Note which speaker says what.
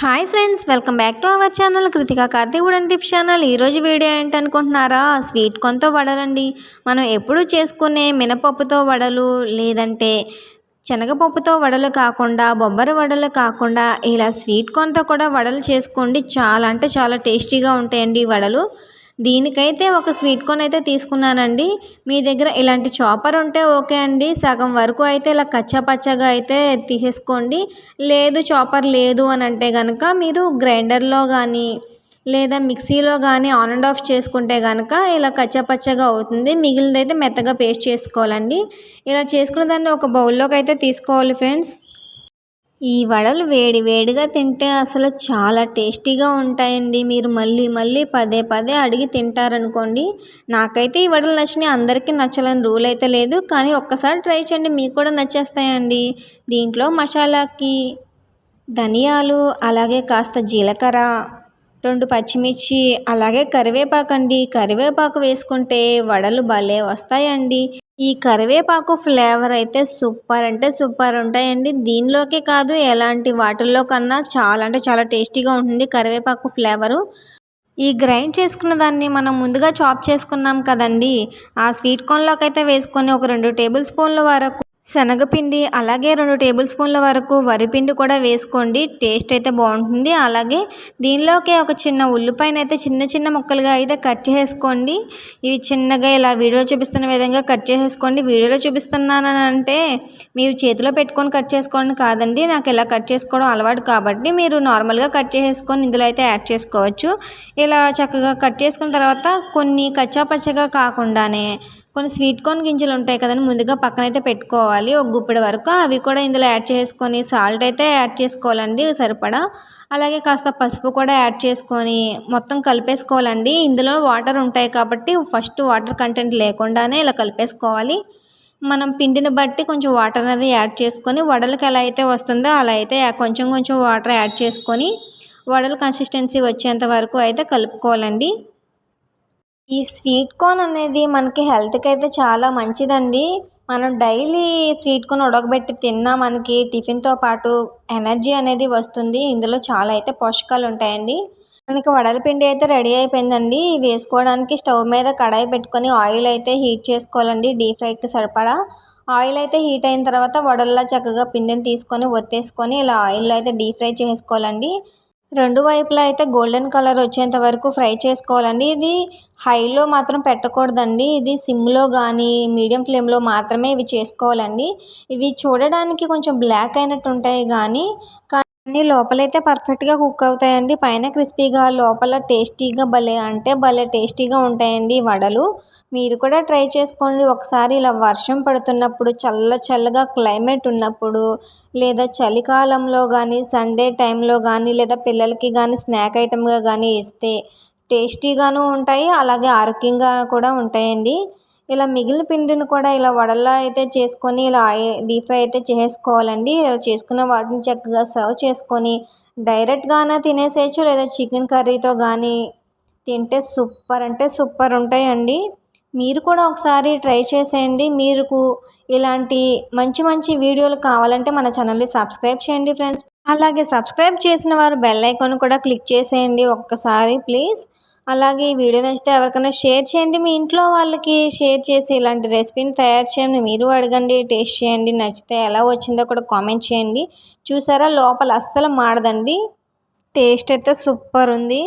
Speaker 1: Hi friends welcome back to our channel Kritika Karthik tip channel ఈరోజు video ఏంటనుకుంటున్నారా? Sweet కొంత వడలండి. మనం ఎప్పుడు చేసుకునే మినపప్పుతో వడలు లేదంటే శనగపప్పుతో వడలు కాకుండా బొబ్బరి వడలు కాకుండా ఇలా స్వీట్ కొంత కూడా వడలు చేసుకోండి. చాలా అంటే చాలా టేస్టీగా ఉంటాయండి వడలు. దీనికైతే ఒక స్వీట్ కోన్ అయితే తీసుకున్నానండి. మీ దగ్గర ఇలాంటి చాపర్ ఉంటే ఓకే అండి. సగం వరకు అయితే ఇలా కచ్చా పచ్చగా అయితే తీసేసుకోండి. లేదు చాపర్ లేదు అని అంటే కనుక మీరు గ్రైండర్లో కానీ లేదా మిక్సీలో కానీ ఆన్ అండ్ ఆఫ్ చేసుకుంటే కనుక ఇలా కచ్చాపచ్చగా అవుతుంది. మిగిలినదైతే మెత్తగా పేస్ట్ చేసుకోవాలండి. ఇలా చేసుకున్న దాన్ని ఒక బౌల్లోకి అయితే తీసుకోవాలి ఫ్రెండ్స్. ఈ వడలు వేడి వేడిగా తింటే అసలు చాలా టేస్టీగా ఉంటాయండి. మీరు మళ్ళీ మళ్ళీ పదే పదే అడిగి తింటారనుకోండి నాకైతే ఈ వడలు నచ్చినాయి అందరికీ నచ్చాలని రూల్ అయితే లేదు కానీ ఒక్కసారి ట్రై చేయండి మీకు కూడా నచ్చేస్తాయండి. దీంట్లో మసాలాకి ధనియాలు అలాగే కాస్త జీలకర్ర రెండు పచ్చిమిర్చి అలాగే కరివేపాకు అండి. కరివేపాకు వేసుకుంటే వడలు భలే వస్తాయండి. ఈ కరివేపాకు ఫ్లేవర్ అయితే సూపర్ అంటే సూపర్ ఉంటాయండి. దీనిలోకే కాదు ఎలాంటి వాటిల్లో కన్నా చాలా అంటే చాలా టేస్టీగా ఉంటుంది కరివేపాకు ఫ్లేవరు. ఈ గ్రైండ్ చేసుకున్న దాన్ని మనం ముందుగా చాప్ చేసుకున్నాం కదండి. ఆ స్వీట్ కార్న్లోకి అయితే వేసుకొని ఒక రెండు టేబుల్ స్పూన్ల వరకు శనగపిండి అలాగే రెండు టేబుల్ స్పూన్ల వరకు వరిపిండి కూడా వేసుకోండి. టేస్ట్ అయితే బాగుంటుంది. అలాగే దీనిలోకి ఒక చిన్న ఉల్లిపాయను అయితే చిన్న చిన్న ముక్కలుగా అయితే కట్ చేసుకోండి. ఇవి చిన్నగా ఇలా వీడియో చూపిస్తున్న విధంగా కట్ చేసేసుకోండి వీడియోలో చూపిస్తున్నానని అంటే మీరు చేతిలో పెట్టుకొని కట్ చేసుకోండి కాదండి. నాకు ఇలా కట్ చేసుకోవడం అలవాటు కాబట్టి మీరు నార్మల్గా కట్ చేసేసుకొని ఇందులో అయితే యాడ్ చేసుకోవచ్చు. ఇలా చక్కగా కట్ చేసుకున్న తర్వాత కొన్ని కచ్చాపచ్చగా కాకుండానే కొన్ని స్వీట్ కార్న్ గింజలు ఉంటాయి కదండి ముందుగా పక్కన అయితే పెట్టుకోవాలి. ఒక గుప్పెడు వరకు అవి కూడా ఇందులో యాడ్ చేసుకొని సాల్ట్ అయితే యాడ్ చేసుకోవాలండి సరిపడా. అలాగే కాస్త పసుపు కూడా యాడ్ చేసుకొని మొత్తం కలిపేసుకోవాలండి. ఇందులో వాటర్ ఉంటాయి కాబట్టి ఫస్ట్ వాటర్ కంటెంట్ లేకుండానే ఇలా కలిపేసుకోవాలి. మనం పిండిని బట్టి కొంచెం వాటర్ అనేది యాడ్ చేసుకొని వడలకి ఎలా అయితే వస్తుందో అలా అయితే కొంచెం కొంచెం వాటర్ యాడ్ చేసుకొని వడల కన్సిస్టెన్సీ వచ్చేంత వరకు అయితే కలుపుకోవాలండి. ఈ స్వీట్ కార్న్ అనేది మనకి హెల్త్కి అయితే చాలా మంచిదండి. మనం డైలీ స్వీట్ కార్న్ ఉడకబెట్టి తిన్నా మనకి టిఫిన్తో పాటు ఎనర్జీ అనేది వస్తుంది. ఇందులో చాలా అయితే పోషకాలు ఉంటాయండి. మనకి వడల పిండి అయితే రెడీ అయిపోయిందండి. వేసుకోవడానికి స్టవ్ మీద కడాయి పెట్టుకొని ఆయిల్ అయితే హీట్ చేసుకోవాలండి. డీప్ ఫ్రైకి సరిపడా ఆయిల్ అయితే హీట్ అయిన తర్వాత వడల్లా చక్కగా పిండిని తీసుకొని ఒత్తేసుకొని ఇలా ఆయిల్లో అయితే డీప్ ఫ్రై చేసుకోవాలండి. రెండు వైపులా అయితే గోల్డెన్ కలర్ వచ్చేంత వరకు ఫ్రై చేసుకోవాలండి. ఇది హైలో మాత్రం పెట్టకూడదండి. ఇది సిమ్లో కానీ మీడియం ఫ్లేమ్లో మాత్రమే ఇవి చేసుకోవాలండి. ఇవి చూడడానికి కొంచెం బ్లాక్ అయినట్టు ఉంటాయి కానీ కానీ లోపలైతే పర్ఫెక్ట్గా కుక్ అవుతాయండి. పైన క్రిస్పీగా లోపల టేస్టీగా భలే అంటే భలే టేస్టీగా ఉంటాయండి వడలు. మీరు కూడా ట్రై చేసుకోండి. ఒకసారి ఇలా వర్షం పడుతున్నప్పుడు చల్ల చల్లగా క్లైమేట్ ఉన్నప్పుడు లేదా చలికాలంలో కానీ సండే టైంలో కానీ లేదా పిల్లలకి కానీ స్నాక్ ఐటమ్గా కానీ ఇస్తే టేస్టీగాను ఉంటాయి. అలాగే ఆరోగ్యంగా కూడా ఉంటాయండి. ఇలా మిగిలిన పిండిని కూడా ఇలా వడల్లా అయితే చేసుకొని ఇలా డీప్ ఫ్రై అయితే చేసుకోవాలండి. ఇలా చేసుకున్న వాటిని చక్కగా సర్వ్ చేసుకొని డైరెక్ట్గానే తినేసేయచ్చు. లేదా చికెన్ కర్రీతో కానీ తింటే సూపర్ అంటే సూపర్ ఉంటాయండి. మీరు కూడా ఒకసారి ట్రై చేసేయండి. మీకు ఇలాంటి మంచి మంచి వీడియోలు కావాలంటే మన ఛానల్ని సబ్స్క్రైబ్ చేయండి ఫ్రెండ్స్. అలాగే సబ్స్క్రైబ్ చేసిన వారు బెల్ ఐకాన్ కూడా క్లిక్ చేసేయండి ఒక్కసారి ప్లీజ్. అలాగే ఈ వీడియో నచ్చితే ఎవరికైనా షేర్ చేయండి. మీ ఇంట్లో వాళ్ళకి షేర్ చేసి ఇలాంటి రెసిపీని తయారు చేయండి. మీరు అడగండి టేస్ట్ చేయండి. నచ్చితే ఎలా వచ్చిందో కూడా కామెంట్ చేయండి. చూసారా? లోపల అస్సలు మాడదండి. టేస్ట్ అయితే సూపర్ ఉంది.